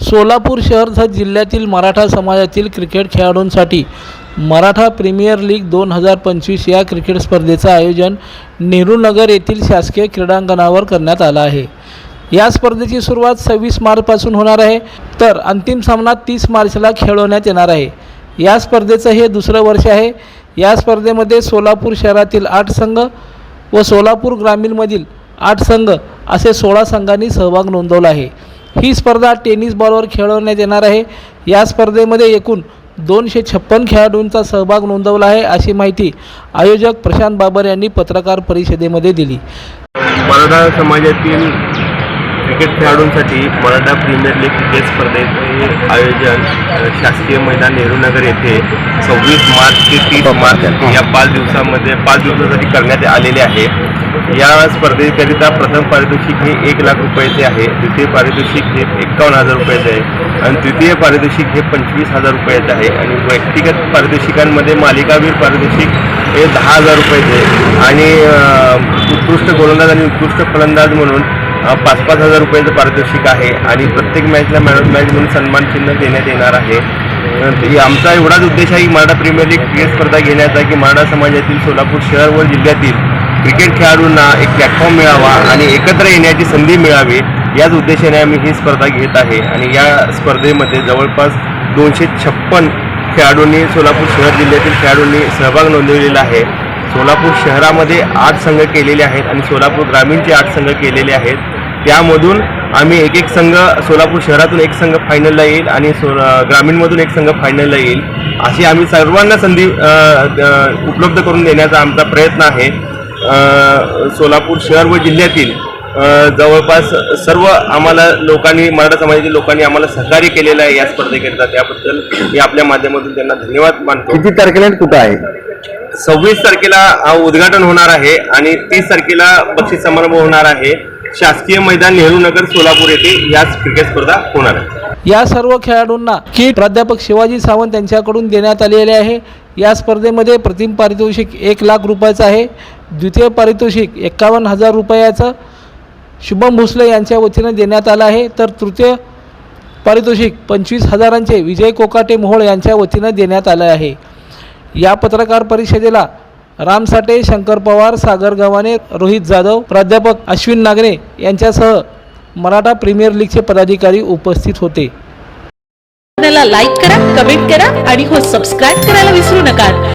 सोलापूर शहर जिल्ह्यातील मराठा समाजातील क्रिकेट खेळाडूंसाठी मराठा प्रीमियर लीग दोन हजार पंचवीस या क्रिकेट स्पर्धेचं आयोजन नेहरू नगर येथील शासकीय क्रीडांगणावर करण्यात आलं आहे. या स्पर्धेची सुरुवात सव्वीस मार्चपासून होणार आहे. तर अंतिम सामना तीस मार्चला खेळवण्यात येणार आहे. या स्पर्धेचं हे दुसरं वर्ष आहे. या स्पर्धेमध्ये सोलापूर शहरातील आठ संघ व सोलापूर ग्रामीणमधील आठ संघ असे सोळा संघांनी सहभाग नोंदवला आहे. ही स्पर्धा टेनिस बॉलवर खेळवण्यात येणार आहे. या स्पर्धेमध्ये एकूण दोनशे छप्पन खेळाडूंचा सहभाग नोंदवला आहे अशी माहिती आयोजक प्रशांत बाबर यांनी पत्रकार परिषदेमध्ये दिली. मराठा समाजातील क्रिकेट खेळाडूंसाठी मराठा प्रीमियर लीग क्रिकेट स्पर्धेचे आयोजन शासकीय मैदान नेहरू नगर येथे सव्वीस मार्च ते तीस मार्च. या पाच दिवसामध्ये पाच दिवसासाठी करण्यात आलेले आहे. या स्पर्धेकरिता प्रथम पारितोषिक हे एक लाख रुपयाचे आहे द्वितीय पारितोषिक हे एक्कावन्न हजार रुपयाचे आहे आणि तृतीय पारितोषिक हे पंचवीस हजार रुपयाचे आहे आणि व्यक्तिगत पारितोषिकांमध्ये मालिकावीर पारितोषिक हे दहा हजार रुपयाचे आणि उत्कृष्ट गोलंदाज आणि उत्कृष्ट फलंदाज म्हणून पाच पाच हजार रुपयाचं पारितोषिक आहे आणि प्रत्येक मॅचला मॅन ऑफ मॅच म्हणून सन्मान चिन्ह देण्यात येणार आहे. आमचा एवढाच उद्देश आहे की मराठा प्रीमियर लीग क्रिकेट स्पर्धा घेण्याचा की मराठा समाजातील सोलापूर शहर व जिल्ह्यातील क्रिकेट खेळाडूंना एक प्लॅटफॉर्म मिळावा आणि एकत्र येण्याची संधी मिळावी याच उद्देशाने आम्ही ही स्पर्धा घेत आहे. आणि या स्पर्धेमध्ये जवळपास दोनशे छप्पन खेळाडूंनी सोलापूर शहर जिल्ह्यातील खेळाडूंनी सहभाग नोंदवलेला आहे. सोलापूर शहरामध्ये आठ संघ केलेले आहेत आणि सोलापूर ग्रामीणचे आठ संघ केलेले आहेत. त्यामधून आम्ही एक एक संघ सोलापूर शहरातून एक संघ फायनलला येईल आणि सो ग्रामीणमधून एक संघ फायनलला येईल. अशी आम्ही सर्वांना संधी उपलब्ध करून देण्याचा आमचा प्रयत्न आहे. सोलापूर शहर व जिल्ह्यातील जवळपास सर्व आम्हाला लोकांनी मराठा समाजातील लोकांनी आम्हाला सहकार्य केलेलं आहे या स्पर्धेकरिता. त्याबद्दल मी आपल्या माध्यमातून त्यांना धन्यवाद मानतो. किती तारखेला कुठं आहे? सव्वीस तारखेला उद्घाटन होणार आहे आणि तीस तारखेला बक्षीस समारंभ होणार आहे. शासकीय मैदान नेहरू नगर सोलापूर येथे याच क्रिकेट स्पर्धा होणार आहे. या सर्व खेळाडूंना किट प्राध्यापक शिवाजी सावंत यांच्याकडून देण्यात आलेले आहे. या स्पर्धेमध्ये प्रतिम पारितोषिक एक लाख रुपयाचं आहे. द्वितीय पारितोषिक एकावन्न हजार रुपयाचं शुभम भोसले यांच्या वतीनं देण्यात आलं आहे. तर तृतीय पारितोषिक पंचवीस हजारांचे विजय कोकाटे मोहोळ यांच्या वतीनं देण्यात आलं आहे. या पत्रकार परिषदेला राम साठे शंकर पवार सागर गव्हाणे रोहित जाधव प्राध्यापक अश्विन नागरे यांच्यासह मराठा प्रीमियर लीगचे पदाधिकारी उपस्थित होते. लाईक करा कमेंट करा आणि हो सबस्क्राईब करायला विसरू नका.